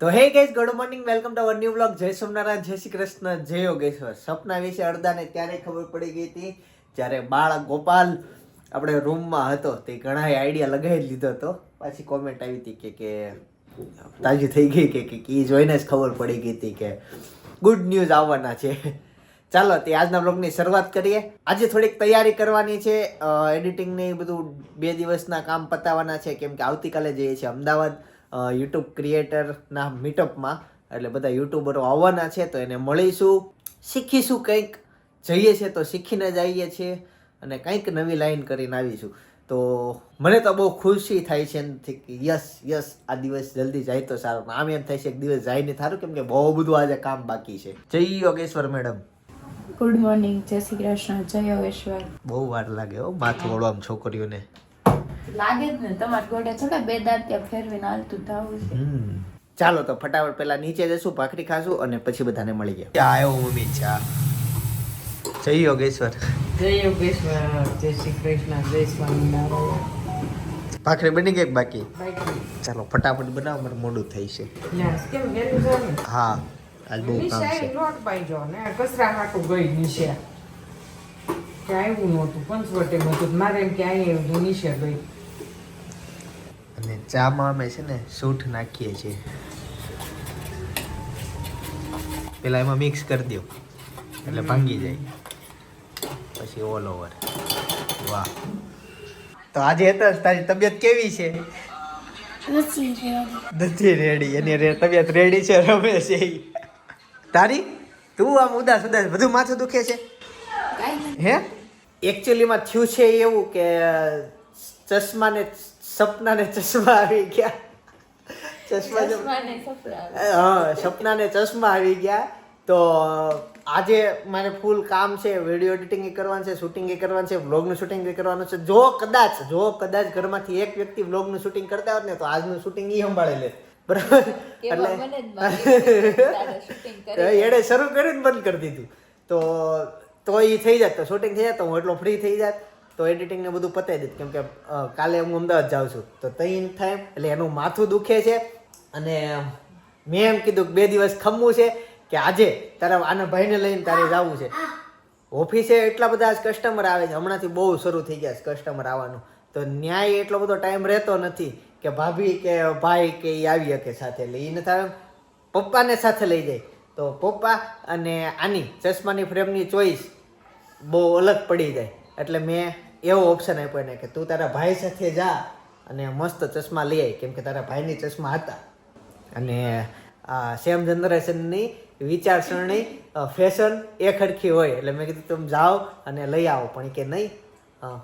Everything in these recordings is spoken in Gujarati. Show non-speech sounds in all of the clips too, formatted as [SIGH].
તો hey guys good morning welcome to our new blog જય સોમનારાયણ જય શ્રી કૃષ્ણ, જય યોગેશ્વર. સપના વિશે અડધાને ત્યારે ખબર પડી ગઈ હતી જ્યારે બાળ ગોપાલ આપણે રૂમમાં હતો, તે ઘણા આઈડિયા લગાવી લીધો હતો. પાછી કોમેન્ટ આવી હતી કે કે, તાજી થઈ ગઈ કે કે એ જોઈને જ ખબર પડી ગઈ હતી કે ગુડ ન્યૂઝ આવવાના છે. ચાલો, તે આજના બ્લોગની શરૂઆત કરીએ. આજે થોડીક તૈયારી કરવાની છે. એડિટિંગની બધું બે દિવસના કામ પતાવવાના છે. કેમ કે આવતીકાલે જઈએ છીએ અમદાવાદ. યુટ્યુબ ક્રિએટરના મીટઅપમાં એટલે બધા યુટ્યુબરો આવવાના છે તો એને મળીશું શીખીશું કંઈક જઈએ છીએ તો શીખીને જ આવીએ છીએ અને કંઈક નવી લાઈન કરીને આવીશું. તો મને તો બહુ ખુશી થાય છે એમથી કે યસ યસ આ દિવસ જલ્દી જાય તો સારું. આમ એમ થાય છે એક દિવસ જાય નહીં સારું કેમ કે બહુ બધું આજે કામ બાકી છે. જય યોગેશ્વર મેડમ ગુડ મોર્નિંગ જય શ્રી કૃષ્ણ. જય યોગેશ્વર. બહુ વાર લાગે હો માથું વળવા છોકરીઓને. લાગે જ ને તમારા ગોડે થોડા બે દાંત ત્યાં ફેરવીને હાલતું થવું છે. ચાલો તો ફટાફટ પેલા નીચે જશું ભાખરી ખાશું અને પછી બધાને મળી ગયા. ચા આવ્યો મમ્મી ચા જય યોગેશ્વર. જય યોગેશ્વર. જય શ્રી કૃષ્ણ. જય સ્વામિનારાયણ. ભાખરી બની ગઈ બાકી? બાકી. ચાલો ફટાફટ બનાવો મારે મોડું થઈ છે. હા આજ બહુ કામ છે. લોટ પાઈજો ને કસરા હાટુ ગઈ નિશા ક્યાંય આવ્યું નહોતું. પંચવટે હતું મારે એમ ક્યાંય એવું આવ્યું ગઈ. અને ચામાં અમે છે ને સૂઠ નાખીએ છીએ. પેલા એમાં મિક્સ કરી દો એટલે ભાંગી જાય. પછી ઓલ ઓવર વાહ. તો આજે હતા તારી તબિયત કેવી છે? નથી રેડી. એની રે- તબિયત રેડી છે રમે છે તારી? તું આમ ઉદાસ ઉદાસ. બધું માથું દુખે છે? હે? એકચ્યુઅલીમાં થયું છે એવું કે ચશ્માને સપનાને ચશ્મા આવી ગયા. ચશ્મા હા સપનાને ચશ્મા આવી ગયા. તો આજે મારે ફૂલ કામ છે વીડિયો એડિટિંગ કરવાનું છે શૂટિંગ કરવાનું છે વ્લોગનું શૂટિંગ કરવાનું છે. જો કદાચ જો કદાચ ઘરમાંથી એક વ્યક્તિ વ્લોગનું શૂટિંગ કરતા હોત ને તો આજનું શૂટિંગ એ સંભાળી લે. બરાબર? એટલે એડે [LAUGHS] શરૂ કરીને બંધ કરી દીધું. તો તો એ થઈ જાત. તો શૂટિંગ થઈ જાત તો હું એટલો ફ્રી થઈ જાત. તો એડિટિંગ ને બધું પતાવી દીધું કેમ કે કાલે હું અમદાવાદ જાઉં છું. તો તઈ થાય, એટલે એનું માથું દુખે છે. અને મેં એમ કીધું બે દિવસ ખમવું છે કે આજે તારા આના ભાઈને લઈને તારે જવું છે. ઓફિસે એટલા બધા આજ કસ્ટમર આવે છે. હમણાંથી બહુ શરૂ થઈ ગયા છે કસ્ટમર આવવાનું. તો ન્યાય એટલો બધો ટાઈમ રહેતો નથી કે ભાભી કે ભાઈ કે એ આવી શકે સાથે. એટલે એ નથી આવે. પપ્પાને સાથે લઈ જાય. તો પપ્પા અને આની ચશ્માની ફ્રેમની ચોઈસ બહુ અલગ પડી જાય. એટલે મેં એવો ઓપ્શન આપ્યો એને કે તું તારા ભાઈ સાથે જા અને મસ્ત ચશ્મા લઈ આવી કેમ કે તારા ભાઈની ચશ્મા હતા. અને આ સેમ જનરેશનની વિચારસરણી ફેશન એ હરખી હોય. એટલે મેં કીધું તમે જાઓ અને લઈ આવો. પણ કે નહીં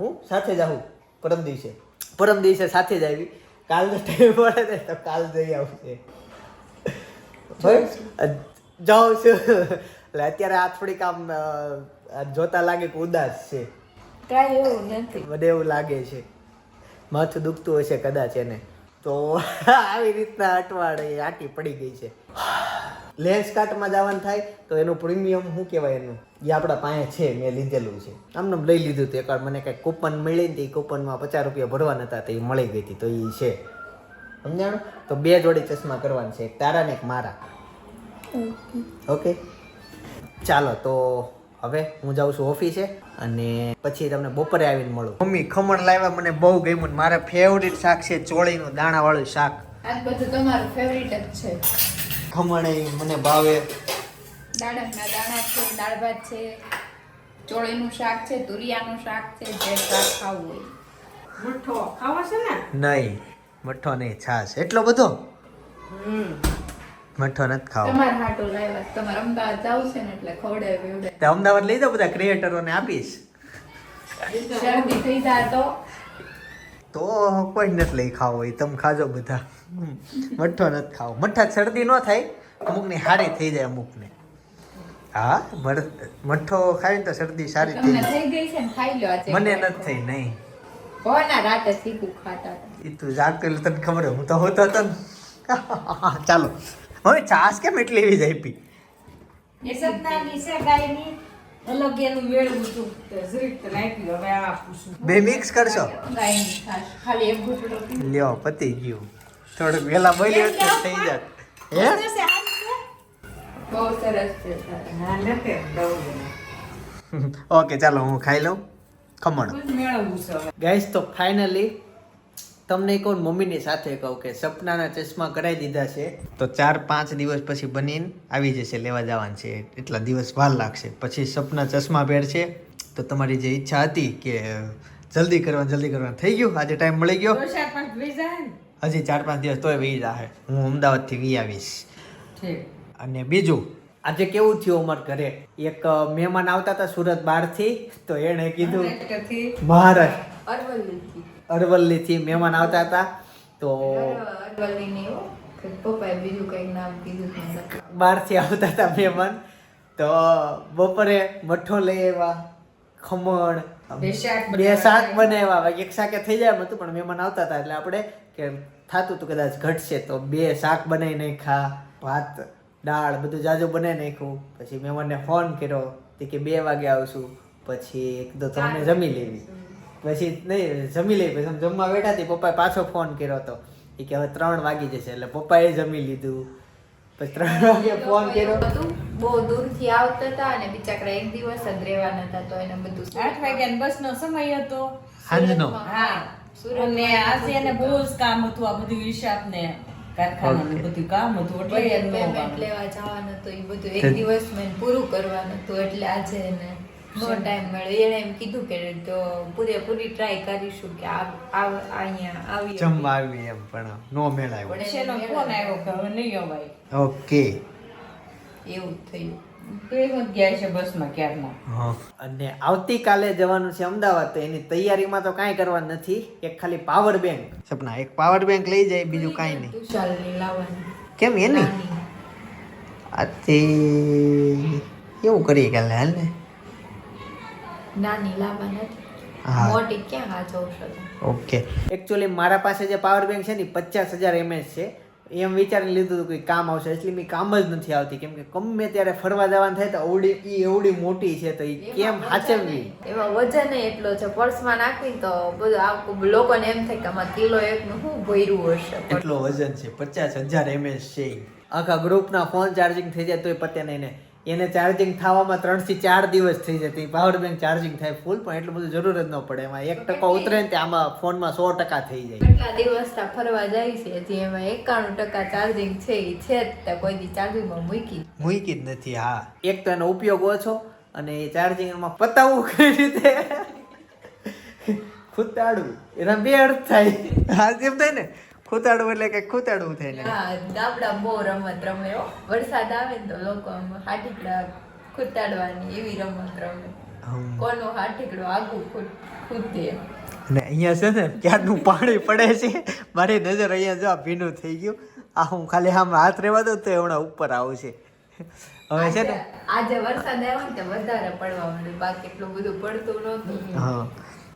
હું સાથે જાઉં પરમ દિવસે. પરમ દિવસે સાથે જ આવી. કાલનો ટાઈમ પડે ને તો કાલ જઈ આવશે જાઉં છું. એટલે અત્યારે આ થોડીક આમ જોતા લાગે કે ઉદાસ છે. કાંઈ એવું નથી. મને એવું લાગે છે. માથું દુખતું હશે કદાચ એને. તો [LAUGHS] આવી રીતના અટવાડે આટી પડી ગઈ છે. લેન્સ કાર્ટમાં જવાનું થાય તો એનું પ્રીમિયમ શું કહેવાય એનું? એ આપણા પાસે છે મેં લીધેલું છે. આમને લઈ લીધું હતું એકવાર. મને કાંઈ કૂપન મળી ને એ કૂપનમાં પચાસ રૂપિયા ભરવાના હતા તો એ મળી ગઈ હતી. તો એ છે. સમજાણું? તો બે જોડી ચશ્મા કરવાની છે. એક તારા ને એક મારા. ઓકે? ચાલો તો હવે હું જાઉં છું ઓફિસે અને પછી તમને બપોરે આવીને મળું. મમ્મી ખમણ લાવ્યા મને બહુ ગમ્યું ને મારા ફેવરિટ શાક છે ચોળીનું દાણાવાળું શાક. આ બધું તમારું ફેવરિટ જ છે. ખમણ એ મને ભાવે. દાડમના દાણા છે દાળ ભાત છે ચોળીનું શાક છે તુરિયાનું શાક છે જે શાક ખાવું હોય. મઠો ખાવો છે ને? નહીં મઠો નહીં છાશ. એટલો બધો? હમ. મઠ્ઠો નથી ખાવો. તમારા હાટો લાવ્યા. તમારે અમદાવાદ જાવ છે ને એટલે પીવડાવે. તે અમદાવાદ લઈ જાઓ બધા ક્રિએટરોને આપીશ. શરદી થઈ જાય તો? તો કોઈ નથી લઈ ખાવ હોય તમે ખાજો બધા. મઠ્ઠો નથી ખાવ. મઠ્ઠા શરદી ન થાય અમુકની હારી થઈ જાય અમુકને. હા મઠો ખાય તો શરદી સારી થઈ જાય મને નથી થઈ નહીં. રાતે સીધું ખાતા એ તું જાગતો એટલે તને ખબર હું તો હોતો હતો [LAUGHS] ચાલો. હવે છાશ કેમ એટલી એવી જ આપી? એ સપનાની છે ગાયની. અલગ એનું મેળવું હતું તો જરીક નાખી હવે આ બે મિક્સ કરશો? ખાલી એક ઘૂંટડો પી. લ્યો પતી ગયું. થોડુંક વહેલા બોલી તો થઈ જાત. હે? બહુ સરસ છે. હા નથી ઓકે ચાલો હું ખાઈ લઉં. ખમણ. ગાઈસ તો ફાઇનલી તમને કહું મમ્મીની સાથે કહું કે સપનાના ચશ્મા કરાવી દીધા છે. તો ચાર પાંચ દિવસ પછી બનીને આવી જશે લેવા જવાનું છે. એટલા દિવસ વાર લાગશે. પછી સપના ચશ્મા પહેરશે તો તમારી જે ઈચ્છા હતી કે જલ્દી કરવા જલ્દી કરવા થઈ ગયું? આજે ટાઈમ મળી ગયો? હજી ચાર પાંચ દિવસ તોય વી જાહે હું અમદાવાદથી વી આવીશ. અને બીજું? આજે કેવું થયું અમારા ઘરે? એક મહેમાન આવતા હતા સુરત બહારથી તો એણે કીધું મહારાષ્ટ્ર અરવલ્લીથી. મહેમાન આવતા હતા. તો. બહારથી આવતા હતા મહેમાન. તો બપોરે મઠો લઈ આવ્યા ખમણ બે શાક બનાવ્યા. એક શાકે થઈ જાય એમ હતું પણ મહેમાન આવતા હતા. એટલે આપણે કે થતું હતું કદાચ ઘટશે તો બે શાક બનાવી નાખ્યા ભાત દાળ બધું જાજુ બનાવી નાખ્યું. પછી મહેમાનને ફોન કર્યો કે બે વાગે આવશું. પછી એક તો તમને જમી લેવી. પછી નહીં જમી લઈ પછી જમવા બેઠા હતી પપ્પાએ પાછો ફોન કર્યો હતો. એ કે હવે ત્રણ વાગી જશે એટલે પપ્પાએ જમી લીધું. પછી ત્રણ વાગે ફોન કર્યો. હતું, બહુ દૂરથી આવતા હતા અને બિચારા એક દિવસ જ રહેવાના હતા તો એને બધું આઠ વાગ્યાનો બસનો સમય હતો. સાંજનો? હા સુરત અને આજે એને બહુ જ કામ હતું આ બધું હિસાબ ને કારખાનાનું બધું કામ હતું એટલે પેમેન્ટ લેવા જવાનું હતું એ બધું એક દિવસ મેં પૂરું કરવાનું હતું એટલે આજે એને નો ટાઈમ મળ્યો. એણે એમ કીધું કે તો પૂરેપૂરી ટ્રાય કરીશું કે આ આ- અહીંયા આવી જમવા આવી એમ પણ નો મેળ આવ્યો. પણ એનો ફોન આવ્યો. કે હવે નહીં અવાય. ઓકે. એવું થયું. અને આવતીકાલે જવાનું છે અમદાવાદ તો એની તૈયારીમાં તો કાંઈ કરવા નથી. એક ખાલી પાવર બેંક સપના એક પાવર બેંક લઈ જાય બીજું કાંઈ નહીં. કેમ એની. આથી એવું કરીએ કાલે હાલ ને? નાની લાવવા નથી. મોટી ક્યાં હાચવશો તમે? ઓકે. એકચ્યુઅલી મારા પાસે જે પાવર બેંક છે ને પચાસ હજાર એમએચ છે. એમ વિચારી લીધું હતું કે કામ આવશે. એટલે મેં કામ જ નથી આવતી. કેમ કે ગમે ત્યારે ફરવા જવાનું થાય તો અવડી ઈ એવડી મોટી છે તો ઈ કેમ હાચવવી? વજન- એમાં વજન એટલો છે. પર્સમાં નાખી તો બધું આખું લોકોને એમ થાય કે આમાં કિલો એકનું શું ભર્યું હશે? એટલો વજન છે. પચાસ હજાર એમએચ છે આખા ગ્રુપના ફોન ચાર્જિંગ થઈ જાય તોય પતે નહીં ને. એને ચાર્જિંગ થવામાં ત્રણથી ચાર દિવસ થઈ જતી પાવર બેંક ચાર્જિંગ થાય ફૂલ પણ એટલું બધું જરૂર જ ન પડે. એમાં એક ટકા ઉતરે ને આમાં ફોનમાં સો ટકા થઈ જાય. કેટલા દિવસ ફરવા જાય છે? જે એમાં એકાણું ટકા ચાર્જિંગ છે એ છે જ તે કોઈ ચાર્જિંગમાં મૂકી મૂકી જ નથી હા. એક તો એનો ઉપયોગ ઓછો અને એ ચાર્જિંગમાં પતાવવું કઈ રીતે? [LAUGHS] ખૂતાડવું એના બે અર્થ થાય. હા કેમ થાય ને. ખૂતાડવું એટલે કે ખૂતાડવું થાય ને દાબડા બહુ રમત રમે વરસાદ આવે ને તો લોકો આમ હાટીકડા ખૂતાડવાની એવી રમત રમે. કોનો હાટીકડો આગું ખૂટે અને અહીંયા છે ને ક્યારનું પાણી પડે છે? મારી નજર અહીંયા જો આ ભીનું થઈ ગયું. આ હું ખાલી આમ હાથ રહેવા દઉં તો હમણાં ઉપર આવશે હવે છે ને? આજે- આજે વરસાદ આવ્યો ને વધારે પડવા માંડ્યું. બાકી એટલું બધું પડતું નહોતું. હા.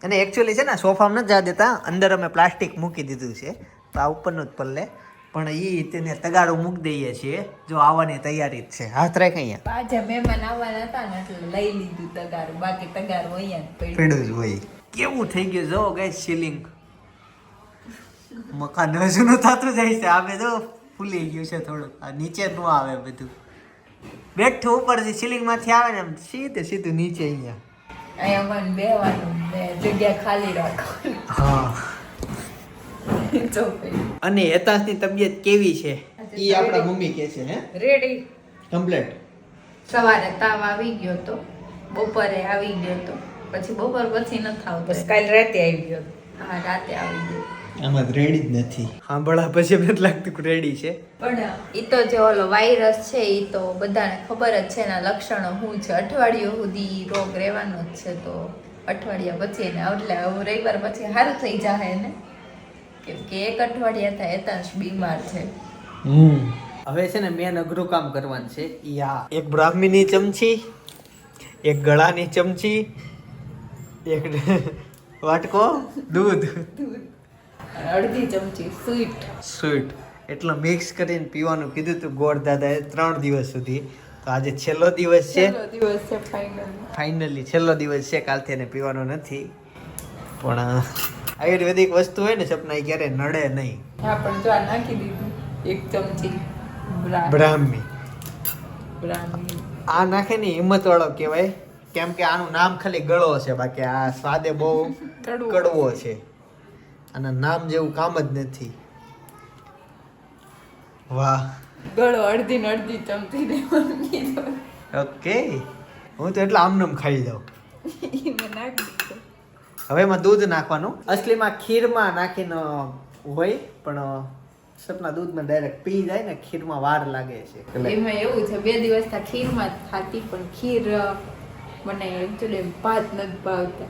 અને એકચ્યુઅલી છે ને સોફામાં નથી જવા દેતા. અંદર અમે પ્લાસ્ટિક મૂકી દીધું છે. તો આ ઉપરનું જ પલ્લે. પણ એ તેને તગાડો મૂકી દઈએ છીએ. જો આવવાની તૈયારી જ છે. હાથ રાખ અહીંયા. આજે મહેમાન આવવાના હતા ને એટલે લઈ લીધું તગારું. બાકી તગારું અહીંયા પડ્યું. જ હોય. કેવું થઈ ગયું જો ગઈ સીલિંગ મકાન હજુનું થતું જાય છે. આમે તો ફૂલી ગયું છે થોડું આ નીચે ન આવે બધું. બેઠું ઉપરથી સીલિંગમાંથી આવે ને સીધે સીધું નીચે અહીંયા. અહીંયા મને બેવાનું જગ્યા ખાલી રાખો હા. [LAUGHS] અને હેતાશની તબિયત કેવી છે? એ આપણા મમ્મી કે છે હે? રેડી કમ્પ્લીટ સવારે તાવ આવી ગયો તો બપોરે આવી ગયો તો પછી બપોર પછી નથી બસ આવતો કાલ રાતે આવી ગયો. હા રાતે આવી ગયો. આમાં રેડી જ નથી. સાંભળા પછી મને લાગતું કે રેડી છે. પણ એ તો જે ઓલો વાયરસ છે એ તો બધાને ખબર જ છે એના લક્ષણો શું છે? અઠવાડિયું સુધી રોગ રહેવાનો જ છે તો અઠવાડિયા પછી એને એટલે રવિવાર પછી સારું થઈ જાય એને કેમ કે એક અઠવાડિયા થાય એતાંશ બીમાર છે. હવે છે ને મેન અઘરું કામ કરવાનું છે. ઈ આ એક બ્રાહ્મીની ચમચી એક ગળાની ચમચી એક વાટકો દૂધ. અડધી ચમચી સ્વીટ સ્વીટ એટલો મિક્સ કરીને પીવાનું કીધું તું ગોળ દાદાએ ત્રણ દિવસ સુધી. તો આજે છેલ્લો દિવસ છે. દિવસ છે ફાઇનલ ફાઇનલી છેલ્લો દિવસ છે. કાલથી એને પીવાનો નથી. પણ આયુર્વેદિક વસ્તુ હોય ને સપના ક્યારે નડે નહીં. હા પણ જો આ નાખી દીધું. એક ચમચી બ્રા- બ્રાહ્મી. બ્રાહ્મી. આ નાખે ને હિંમત વાળો કહેવાય. કેમ કે આનું નામ ખાલી ગળો છે બાકી આ સ્વાદે બહુ કડવો. છે. અને નામ જેવું કામ જ નથી. વાહ. ગળો અડધી ને અડધી ચમચી દેવાનું ઓકે. હું તો એટલે આમનમ ખાઈ જાઉં [LAUGHS] નાખી હવે એમાં દૂધ નાખવાનું. અસલીમાં ખીરમાં નાખીને હોય પણ સપના દૂધમાં ડાયરેક્ટ પી જાય ને ખીરમાં વાર લાગે છે. એમાં એવું છે બે દિવસ થા ખીરમાં માં ખાતી પણ ખીર મને એકચુઅલી ભાત નથી ભાવતા.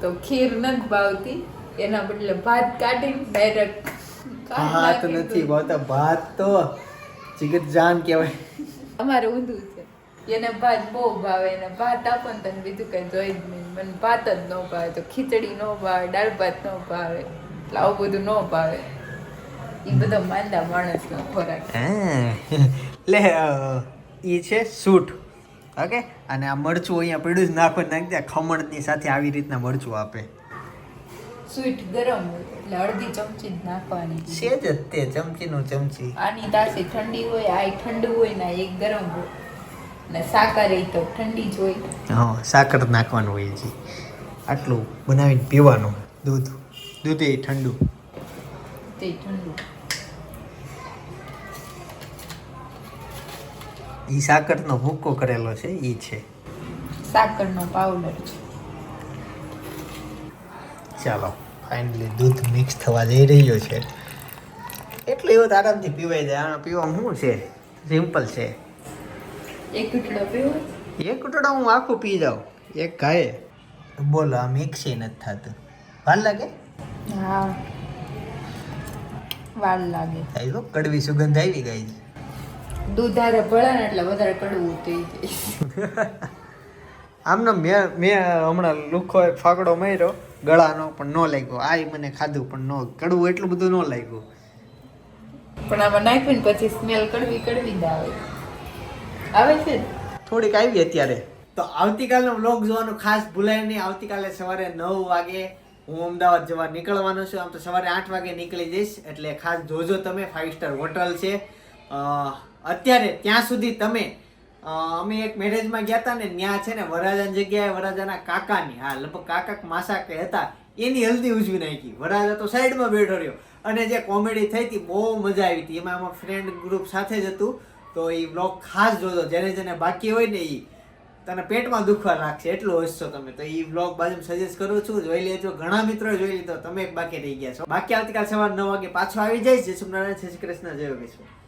તો ખીર નથી ભાવતી એના બદલે ભાત કાઢીને ડાયરેક્ટ ભાત નથી ભાવતા ભાત તો જીગત જાન કહેવાય. અમારે ઊંધું છે. એને ભાત બહુ ભાવે એને ભાત આપો ને તને બીજું કઈ જોઈ જ નહીં. મને ભાત જ ન ભાવે તો ખીચડી ન ભાવે દાળ ભાત ન ભાવે એટલે આવું બધું ન ભાવે. એ બધો માંદા માણસનો ખોરાક. હા. લે એ છે સૂટ ઓકે? અને આ મરચું અહીંયા પડ્યું જ નાખો નાખી દે ખમણની સાથે આવી રીતના મરચું આપે. સ્વીટ ગરમ એટલે અડધી ચમચી જ નાખવાની. છે જ તે ચમચીનું ચમચી. આની તાસી ઠંડી હોય આ ઠંડુ હોય ને એક ગરમ હોય. ને સાકર એ તો ઠંડી જ હોય. હા સાકર નાખવાનું હોય જી આટલું બનાવીને પીવાનું. દૂધ. દૂધ એ ઠંડુ. તે ઠંડુ. એ સાકરનો ભૂક્કો કરેલો છે એ છે. સાકરનો પાવડર છે. ચાલો ફાઇનલી દૂધ મિક્સ થવા જઈ રહ્યો છે. એટલે એવો આરામથી પીવાય જાય. આમાં પીવામાં શું છે? સિમ્પલ છે. એક પીવો? એક કટોડા હું આખું પી જાઉં. એક ખાય બોલો આ છે નથી થતું. વાર લાગે? હા. વાર લાગે. થઈ ગયો કડવી સુગંધ આવી ગઈ. છે દૂધ હારે ભળે ને એટલે વધારે કડવું થઈ જાય. આમને મેં મેં હમણાં લુખો એક ફાકડો માર્યો ગળાનો પણ ન લાગ્યો. આ મને ખાધું પણ ન. કડવું એટલું બધું ન લાગ્યું. પણ આમાં નાખીને પછી સ્મેલ કડવી કડવી જ આવે. આવે છે? થોડીક આવી અત્યારે. તો આવતીકાલનો વ્લોગ જોવાનું ખાસ ભૂલાય નહીં. આવતીકાલે સવારે નવ વાગે હું અમદાવાદ જવા નીકળવાનો છું. આમ તો સવારે આઠ વાગે નીકળી જઈશ. એટલે ખાસ જોજો તમે. ફાઇવ સ્ટાર હોટલ છે. અત્યારે ત્યાં સુધી તમે અમે એક મેરેજમાં ગયા હતા ને ત્યાં છે ને વરાજાની જગ્યાએ વરાજાના કાકાની હા લગભગ કાકા માસા કે હતા એની હલ્દી ઉજવી નાખી. વરાજા તો સાઈડમાં બેઠો રહ્યો. અને જે કોમેડી થઈ હતી બહુ મજા આવી હતી. એમાં અમારા ફ્રેન્ડ ગ્રુપ સાથે જ હતું. તો એ બ્લોગ ખાસ જોજો. જેને જેને બાકી હોય ને એ તને પેટમાં દુખવા લાગશે, એટલો હસશો તમે. તો એ બ્લોગ બાજુ સજેસ્ટ કરું છું, જોઈ લેજો. ઘણા મિત્રો જોઈ લીધો, તમે એક બાકી રહી ગયા છો. બાકી આવતીકાલ સવાર નવ વાગે પાછો આવી જઈશ. જય સોમનારાયણ શ્રી કૃષ્ણ, જય વિશ્વ